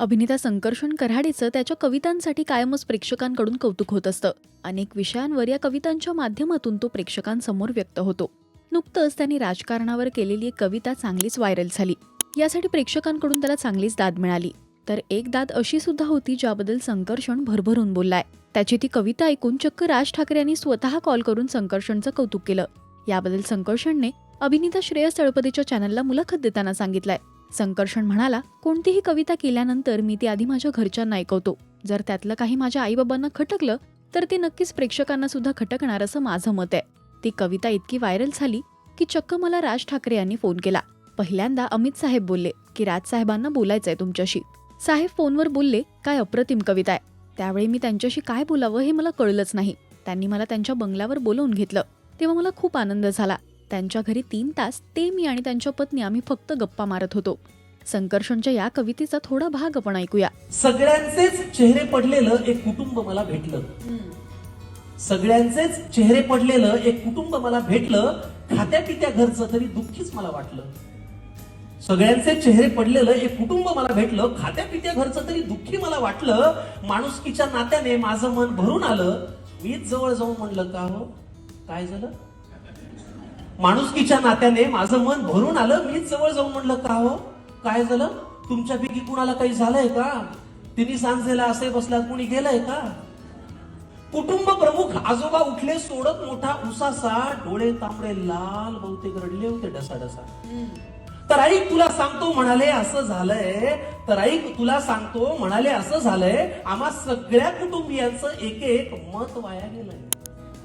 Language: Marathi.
अभिनेता संकर्षण कराडेचं त्याच्या कवितांसाठी कायमच प्रेक्षकांकडून कौतुक होत असतं. अनेक विषयांवर या कवितांच्या माध्यमातून तो प्रेक्षकांसमोर व्यक्त होतो. नुकतंच त्यांनी राजकारणावर केलेली एक कविता चांगलीच व्हायरल झाली. यासाठी प्रेक्षकांकडून त्याला चांगलीच दाद मिळाली. तर एक दाद अशी सुद्धा होती ज्याबद्दल संकर्षण भरभरून बोललाय. त्याची ती कविता ऐकून चक्क राज ठाकरे यांनी स्वतः कॉल करून संकर्षणचं कौतुक केलं. याबद्दल संकर्षणने अभिनेता श्रेयस तळपदेच्या चॅनलला मुलाखत देताना सांगितलंय. संकर्षण म्हणाला कोणतीही कविता केल्यानंतर मी ती आधी माझ्या घरच्यांना ऐकवतो. जर त्यातलं काही माझ्या आईबाबांना खटकलं तर ते नक्कीच प्रेक्षकांना सुद्धा खटकणार असं माझं मत आहे. ती कविता इतकी व्हायरल झाली की चक्क मला राज ठाकरे यांनी फोन केला. पहिल्यांदा अमित साहेब बोलले की राज साहेबांना बोलायचंय तुमच्याशी. साहेब फोनवर बोलले काय अप्रतिम कविता आहे. त्यावेळी मी त्यांच्याशी काय बोलावं हे मला कळलंच नाही. त्यांनी मला त्यांच्या बंगल्यावर बोलवून घेतलं. तेव्हा मला खूप आनंद झाला. त्यांच्या घरी तीन तास ते मी आणि त्यांच्या पत्नी आम्ही फक्त गप्पा मारत होतो. संकर्षणच्या या कवितेचा थोडा भाग आपण ऐकूया. सगळ्यांचेच चेहरे पडलेलं एक कुटुंब मला भेटलं. सगळ्यांचेच चेहरे पडलेलं एक कुटुंब मला भेटलं. खात्या पित्या घरचं तरी दुःखीच मला वाटलं. सगळ्यांचे चेहरे पडलेलं एक कुटुंब मला भेटलं. खात्या पित्या घरचं तरी दुःखी मला वाटलं. माणुसकीच्या नात्याने माझं मन भरून आलं. मीच जवळ जाऊन म्हणलं का हो? काय झालं? माणुसकीच्या नात्याने माझं मन भरून आलं. मीच जवळ जाऊन म्हणलं का हो? काय झालं? तुमच्यापैकी कुणाला काही झालंय का? तिने सांजेला असे बसला कुणी गेलंय का? कुटुंब प्रमुख आजोबा उठले सोडत मोठा उसासा डोळे तांबडे लाल बहुतेक रडले होते डसा डसा तर ऐक तुला सांगतो म्हणाले असं झालंय. तर ऐक तुला सांगतो म्हणाले असं झालंय. आम्हा सगळ्या कुटुंबियांचं एक एक मत वाया गेलंय.